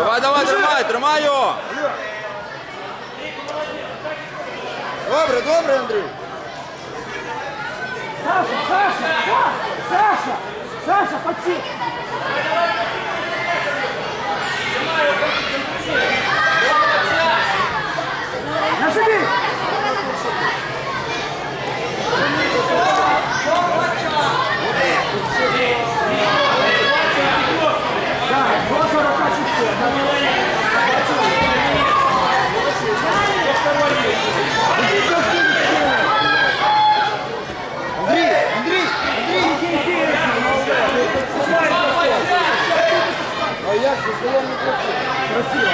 Тримай, тримай, тримай його! Добре, добре, Андрій. Саша, Саша, Саша, Саша, Саша, подсек. Не красиво. Красиво.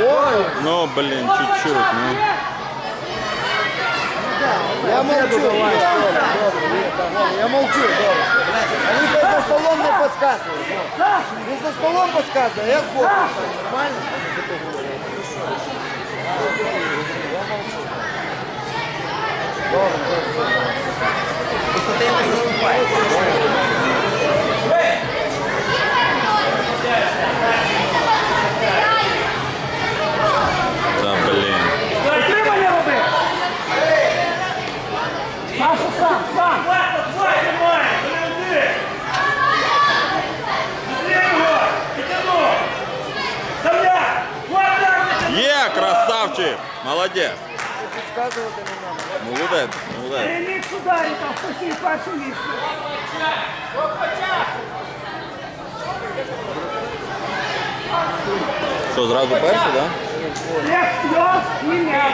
Ой, Ну, блін, чуть-чуть, ну. я молчу. Я молчу. Они за столом не подсказывают. Не за столом подсказывают, а я сбоку. Нормально? Та, Є, красавчик! Молодець! Подсказывать не надо. Молодець, молодець. Ремікс ударить, а хтось перше місце. Що, зразу перший, так? Да? Як плюс, і м'яч.